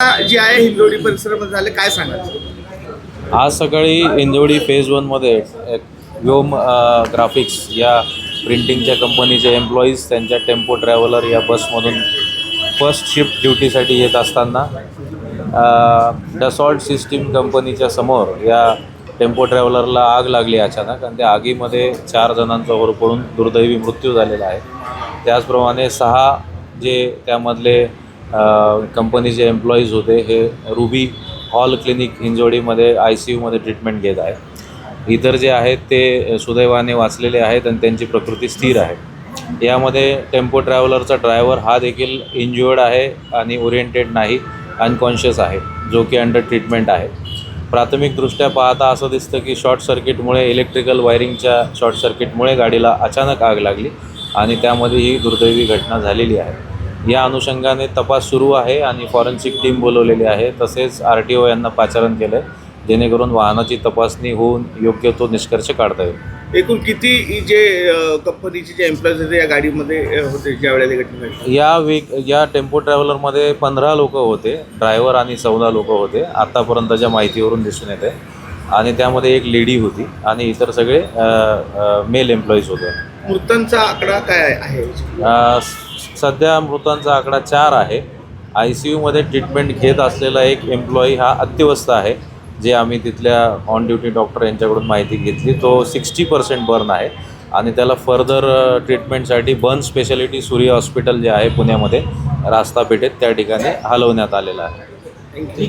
जी आहे हिंदोडी परिसरामध्ये झाले काय सांगाल? आज सकाळी हिंदोडी फेज वनमध्ये एक व्योम ग्राफिक्स या प्रिंटिंगच्या कंपनीचे एम्प्लॉईज त्यांच्या टेम्पो ट्रॅव्हलर या बसमधून फर्स्ट शिफ्ट ड्युटीसाठी येत असताना डसॉल्ट सिस्टीम कंपनीच्या समोर या टेम्पो ट्रॅव्हलरला आग लागली अचानक आणि त्या आगीमध्ये चार जणांचा होरपळून दुर्दैवी मृत्यू झालेला आहे. त्याचप्रमाणे सहा जे त्यामधले कंपनीचे एम्प्लॉईज होते. हे रुबी हॉल क्लिनिक हिंजवडीमध्ये आय सी यूमध्ये ट्रीटमेंट घेत आहे. इतर जे आहेत ते सुदैवाने वाचलेले आहेत आणि त्यांची प्रकृती स्थिर आहे. यामध्ये टेम्पो ट्रॅव्हलरचा ड्रायव्हर हा देखील इंज्युअर्ड आहे आणि ओरिएंटेड नाही अनकॉन्शियस आहे जो की अंडर ट्रीटमेंट आहे. प्राथमिकदृष्ट्या पाहता असं दिसतं की शॉर्ट सर्किटमुळे इलेक्ट्रिकल वायरिंगच्या शॉर्ट सर्किटमुळे गाडीला अचानक आग लागली आणि त्यामध्ये ही दुर्दैवी घटना झालेली आहे. या अनुषंगाने तपास सुरू आहे आणि फॉरेन्सिक टीम बोलवलेली आहे. तसेच आर टी ओ यांना पाचारण केलं आहे जेणेकरून वाहनाची तपासणी होऊन योग्य तो निष्कर्ष काढता येईल. एकूण किती जे कंपनीचे जे एम्प्लॉईज होते या गाडीमध्ये होते ज्या वेळेला या वीक या टेम्पो ट्रॅव्हलरमध्ये पंधरा लोक होते ड्रायव्हर आणि चौदा लोक होते. आत्तापर्यंतच्या माहितीवरून दिसून येते आणि त्यामध्ये एक लेडी होती आणि इतर सगळे मेल एम्प्लॉईज होते. मृतांचा आकडा काय आहे? सध्या मृतांचा आकडा चार आहे. आय सी यूमध्ये ट्रीटमेंट घेत असलेला एक एम्प्लॉई हा अत्यवस्थ आहे जे आम्ही तिथल्या ऑन ड्युटी डॉक्टर यांच्याकडून माहिती घेतली. तो सिक्स्टी पर्सेंट बर्न आहे आणि त्याला फर्दर ट्रीटमेंटसाठी बर्न स्पेशालिटी सूर्य हॉस्पिटल जे आहे पुण्यामध्ये रास्ता पेठेत त्या ठिकाणी हलवण्यात आलेलं आहे. थँक्यू